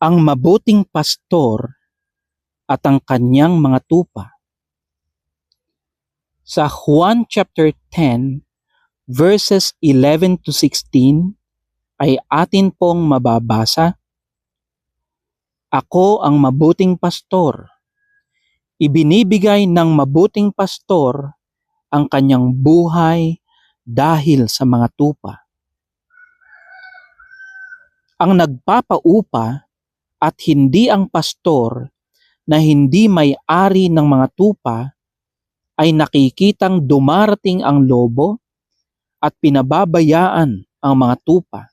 ang mabuting pastor at ang kanyang mga tupa. Sa Juan chapter 10 verses 11 to 16 ay atin pong mababasa. Ako ang mabuting pastor. Ibinibigay ng mabuting pastor ang kanyang buhay dahil sa mga tupa. Ang nagpapaupa at hindi ang pastor na hindi may-ari ng mga tupa ay nakikitang dumarating ang lobo at pinababayaan ang mga tupa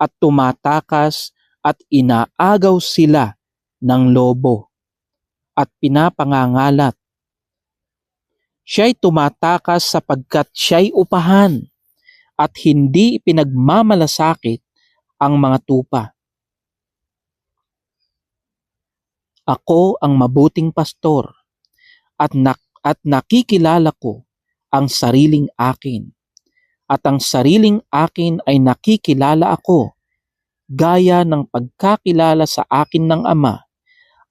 at tumatakas at inaagaw sila ng lobo at pinapangangalat. Siya'y tumatakas sapagkat siya'y upahan at hindi pinagmamalasakit ang mga tupa. Ako ang mabuting pastor at, nak at nakikilala ko ang sariling akin. At ang sariling akin ay nakikilala ako gaya ng pagkakilala sa akin ng Ama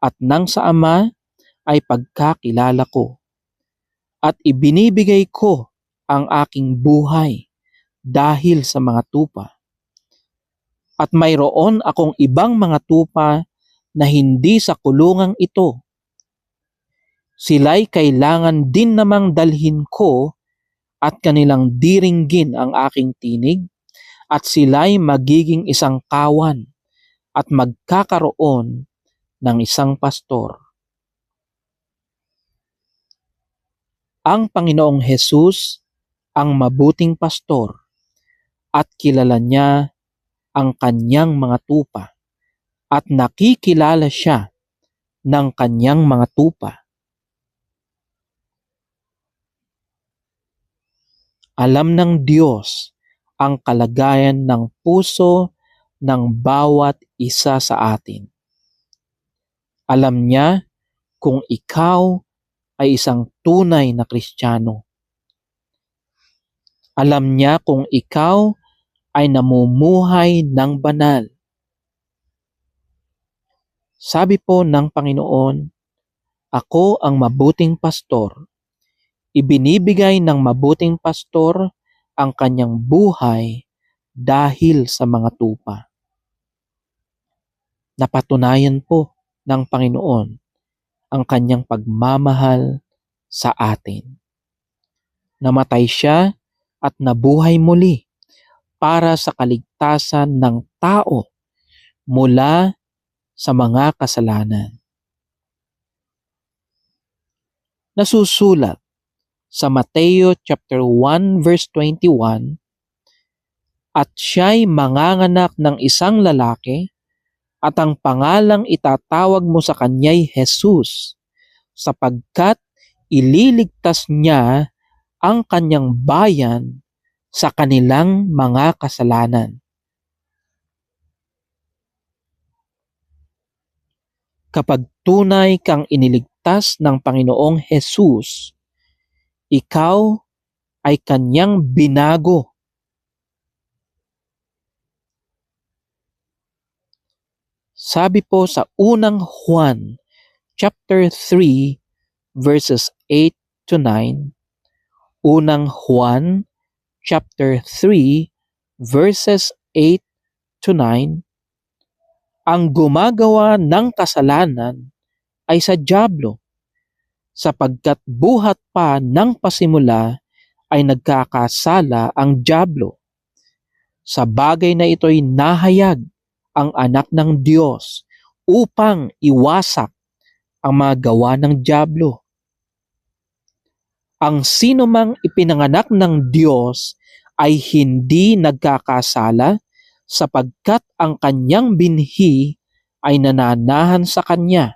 at nang sa Ama ay pagkakilala ko. At ibinibigay ko ang aking buhay dahil sa mga tupa. At mayroon akong ibang mga tupa na hindi sa kulungang ito. Sila'y kailangan din namang dalhin ko at kanilang diringgin ang aking tinig at sila'y magiging isang kawan at magkakaroon ng isang pastor. Ang Panginoong Hesus ang mabuting pastor at kilala niya ang kanyang mga tupa at nakikilala siya ng kanyang mga tupa. Alam ng Diyos ang kalagayan ng puso ng bawat isa sa atin. Alam niya kung ikaw ay isang tunay na Kristiyano. Alam niya kung ikaw ay namumuhay ng banal sabi po ng Panginoon, Ako ang mabuting pastor. Ibinibigay ng mabuting pastor ang kanyang buhay dahil sa mga tupa. Napatunayan po ng Panginoon ang kanyang pagmamahal sa atin. Namatay siya at nabuhay muli para sa kaligtasan ng tao mula sa mga kasalanan. Nasusulat sa Mateo chapter 1 verse 21 at siya'y manganganak ng isang lalaki at ang pangalang itatawag mo sa kanya'y Jesus sapagkat ililigtas niya ang kanyang bayan sa kanilang mga kasalanan. Kapag tunay kang iniligtas ng Panginoong Hesus, ikaw ay kanyang binago. Sabi po sa unang Juan chapter 3 verses 8 to 9, unang Juan chapter 3 verses 8 to 9, ang gumagawa ng kasalanan ay sa Diablo, sapagkat buhat pa ng pasimula ay nagkakasala ang Diablo. Sa bagay na ito'y nahayag ang anak ng Diyos upang iwasak ang mga gawa ng Diablo. Ang sino mang ipinanganak ng Diyos ay hindi nagkakasala sapagkat ang kanyang binhi ay nananahan sa kanya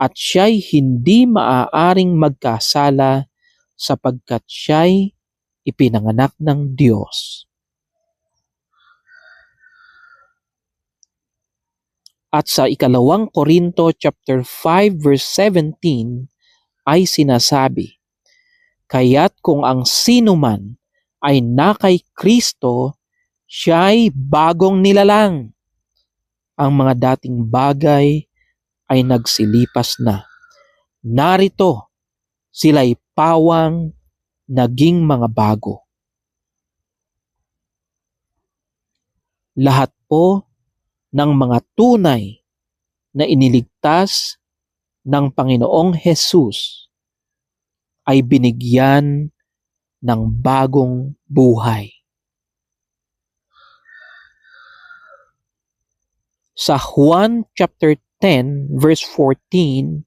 at siya'y hindi maaaring magkasala sapagkat siya'y ipinanganak ng Diyos. At sa ikalawang Korinto chapter 5 verse 17 ay sinasabi, Kaya't kung ang sino man ay nakay Kristo, siya'y bagong nilalang. ang mga dating bagay ay nagsilipas na. Narito, sila'y pawang naging mga bago. Lahat po ng mga tunay na iniligtas ng Panginoong Hesus ay binigyan ng bagong buhay. Sa Juan chapter 10 verse 14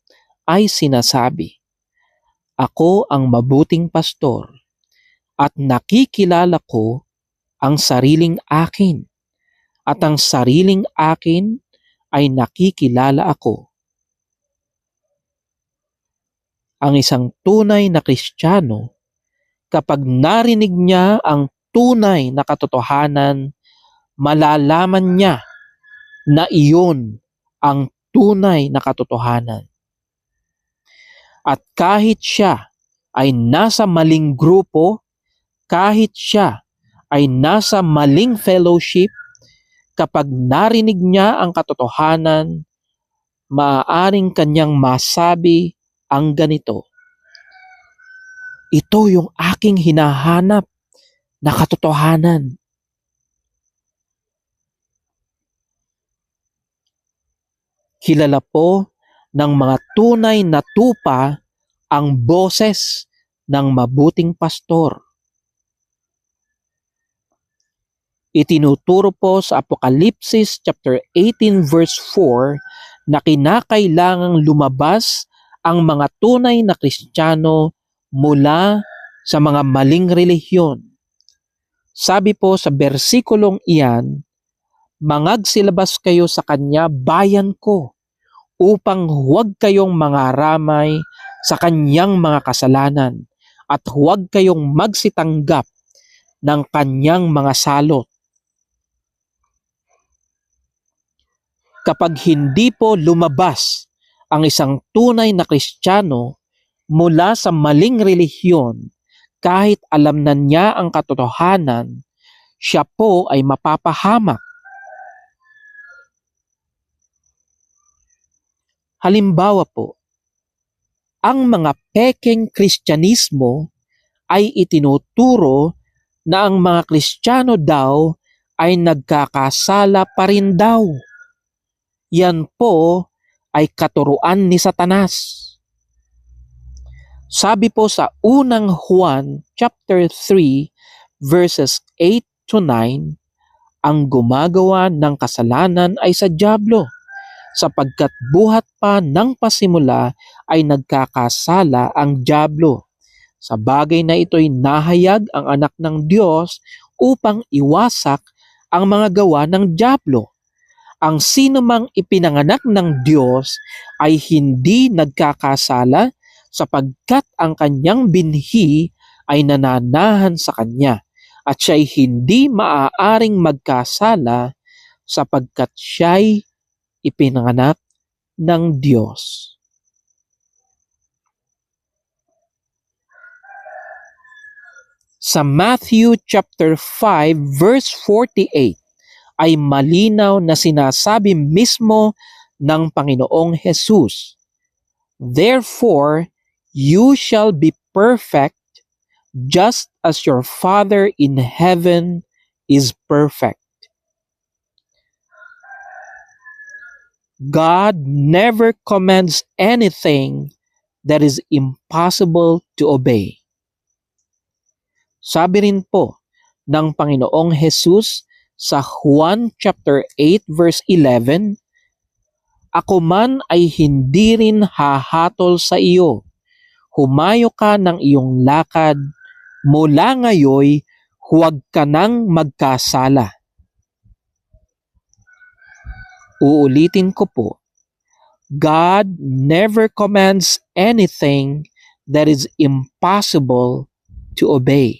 ay sinasabi, Ako ang mabuting pastor at nakikilala ko ang sariling akin at ang sariling akin ay nakikilala ako. Ang isang tunay na Kristiyano, kapag narinig niya ang tunay na katotohanan, malalaman niya na iyon ang tunay na katotohanan. At kahit siya ay nasa maling grupo, kahit siya ay nasa maling fellowship, kapag narinig niya ang katotohanan, maaaring kanyang masabi ang ganito. Ito yung aking hinahanap na katotohanan. Kilala po ng mga tunay na tupa ang boses ng mabuting pastor. Itinuturo po sa Apokalipsis chapter 18 verse 4 na kinakailangang lumabas ang mga tunay na Kristiyano mula sa mga maling relihiyon. Sabi po sa bersikulong iyan, mangagsilabas kayo sa kanya bayan ko upang huwag kayong mangaramay sa kanyang mga kasalanan at huwag kayong magsitanggap ng kanyang mga salot. Kapag hindi po lumabas ang isang tunay na Kristiyano mula sa maling relihiyon, kahit alam na niya ang katotohanan, siya po ay mapapahamak Halimbawa po, ang mga pekeng kristyanismo ay itinuturo na ang mga kristyano daw ay nagkakasala pa rin daw. Yan po ay katuruan ni Satanas. Sabi po sa unang Juan chapter 3 verses 8 to 9, ang gumagawa ng kasalanan ay sa Diablo sapagkat buhat pa ng pasimula ay nagkakasala ang Diablo. Sa bagay na ito'y nahayag ang anak ng Diyos upang iwasak ang mga gawa ng Diablo. Ang sino mang ipinanganak ng Diyos ay hindi nagkakasala sapagkat ang kanyang binhi ay nananahan sa kanya at siya'y hindi maaaring magkasala sapagkat siya'y ipinanganak ng Diyos. Sa Matthew chapter 5 verse 48 ay malinaw na sinasabi mismo ng Panginoong Hesus, Therefore, you shall be perfect just as your Father in heaven is perfect. God never commands anything that is impossible to obey. Sabi rin po ng Panginoong Jesus sa Juan chapter 8 verse 11, Ako man ay hindi rin hahatol sa iyo. Humayo ka ng iyong lakad. Mula ngayoy, huwag ka nang magkasala. Uulitin ko po, God never commands anything that is impossible to obey.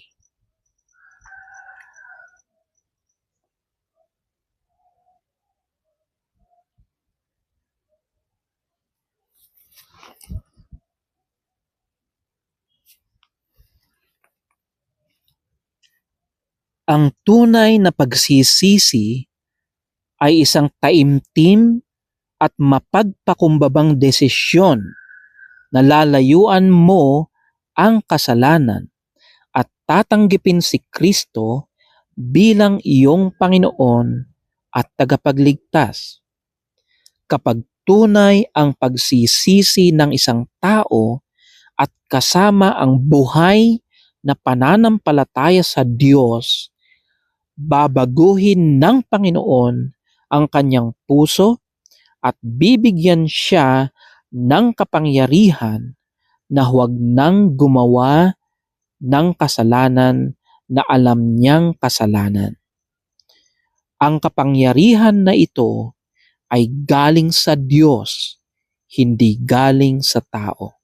Ang tunay na pagsisisi ay isang taimtim at mapagpakumbabang desisyon na lalayuan mo ang kasalanan at tatanggipin si Kristo bilang iyong Panginoon at tagapagligtas. Kapag tunay ang pagsisisi ng isang tao at kasama ang buhay na pananampalataya sa Diyos, babaguhin ng Panginoon ang kanyang puso at bibigyan siya ng kapangyarihan na huwag nang gumawa ng kasalanan na alam niyang kasalanan. Ang kapangyarihan na ito ay galing sa Diyos, hindi galing sa tao.